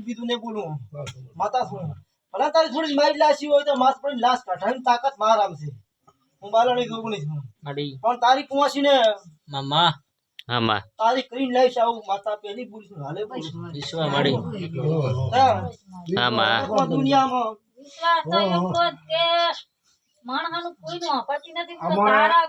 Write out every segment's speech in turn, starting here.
બીજું ને બોલું માતા શું? ભલે તારી થોડી મારી લાશી હોય તો માસ પડી લાશ કાઢાની તાકાત માર આમ છે હું બાલાની દોગણી છું માડી પણ તારી કુંવાસી ને મામા આમાં તારી કરીને લાવીશ આવું માતા પેલી બોલીશ હાલે બોલીશ વિશ્વ માડી હા. આમાં દુનિયામાં. વિશ્વાસ તો એટલો જ કે માણસનું કોઈનું આપત્તિ નથી તારા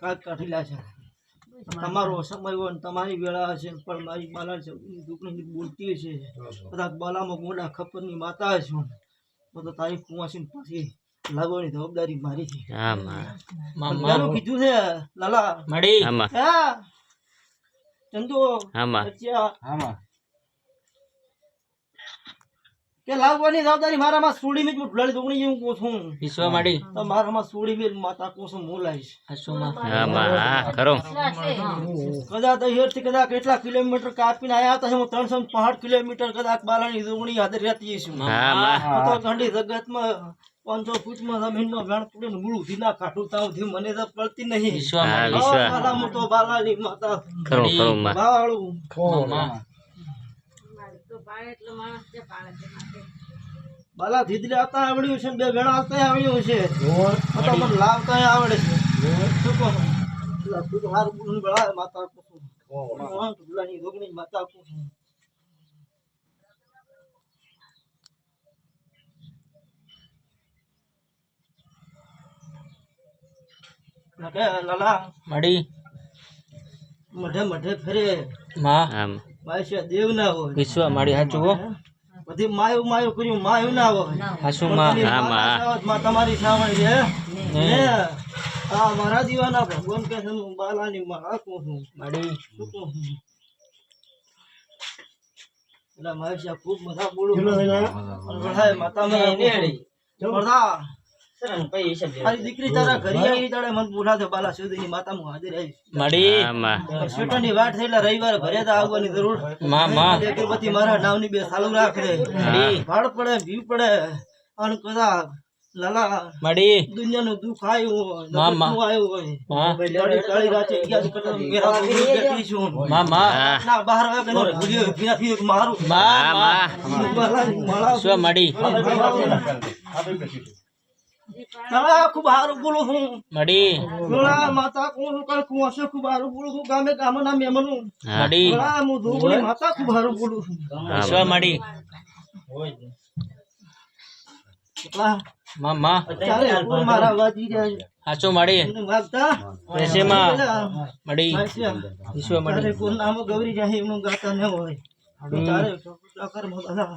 કાઢી છે. તમારો સમય હોય ને તમારી વેળા હશે પણ મારી બાલા છે બોલતી હશે. બધા બાલામાં ગોડા ખપરની માતા હશે તો તો તારી કુવાસી પાછી લાગવાની જવાબદારી મારી છે. આમાં કીધું છે લાલા. મળી. હા ચંદુ બચ્ચા કે લાવવાની જવાબદારી મારામાં સુડી મેં ઢોલાડી દોગણી જેવું છું. વિશ્વ માડી. તો મારામાં સુડી મેં માતા કોસું હું લાવીશ હા માં હા ખરો. કદાચ અહીંયાથી કદાચ કેટલા કિલોમીટર કાપીને આયા હતા હું ત્રણસો ને પાંસઠ કિલોમીટર કદાચ બાલાની દોગણી હાથે રહેતી છું હા માં. તો ઘણી જગતમાં પાંચસો ફૂટમાં જમીનમાં વેણ મૂળ મૂળું ધીના કાઢું તાવથી મને તો પડતી નહીં. વિશ્વા હા માડી. વિશ્વ મારા મોટો બાલાની માતા. ખરું ખરું માં. બાલા ધીધરે આવતા આવડ્યું છે બે વેણા આવતા આવડ્યું છે. તો મને લાવતા આવડે છે. શું કહો? તું તો હારું બોલું બળાય માતા કુસુમ હા, ઢોલાની માતા કુસુમ લાલા. માડી મઢે મઢે ફરે. મા. આમ દેવ ના હોય. વિશ્વ માડી સાચું હો. બધી માયું માયું કર્યું માયું ના હોય. આસુમાં માં. હા, માં. તમારી સાવણી છે. ને. ને આ મારા દીવાના ભગવાન કે છે હું બાલાની માં કહું છું. માડી શું એટલે મારી ખૂબ મજા બોલું માતા મેં નેડી. મારી દીકરી તારા ઘરે આવી તારે મને બોલાવે બાલા સુધી માતા હું હાજર આવીશ. વાટ થઈ રવિવારે ઘરે તો આવવાની જરૂર. મામા અગરબત્તી મારા નામની બે ચાલુ રાખે. ભાડ પડે ભીવ પડે. અને કદાચ લાલા માડી. દુનિયાનું દુઃખ આવ્યું હોયમાં, માં. નબળું આવ્યું હોય. કાળી રાતે અગિયાર મેરા બેઠી છું. મામા ના બહાર આવે કે ભૂલ્યો ભીનાથી મારું. મામા બાલાની માળા વિશ્વ ખૂબ હારું બોલું છું. માડી. ગોળા માતા કોણ કણ કુંવરસો ખૂબ હારું બોલું છું. ગામે ગામના મહેમાનો. હા. માડી. હું ધોબળી માતા ખૂબ હારું બોલું છું. વિશ્વ માડી. એટલા મામા મારા વાજી જાય સાચું પેલા. માડી. વાંચ્યા. વિશ્વ તારે માડી? કોઈ નામ ગૌરી જાય એમનું ગાતા ન હોય. તારે ડકર બધા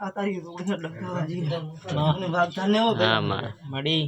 આ તારી રોડિયા ડકર વાજી ન આમાં માડી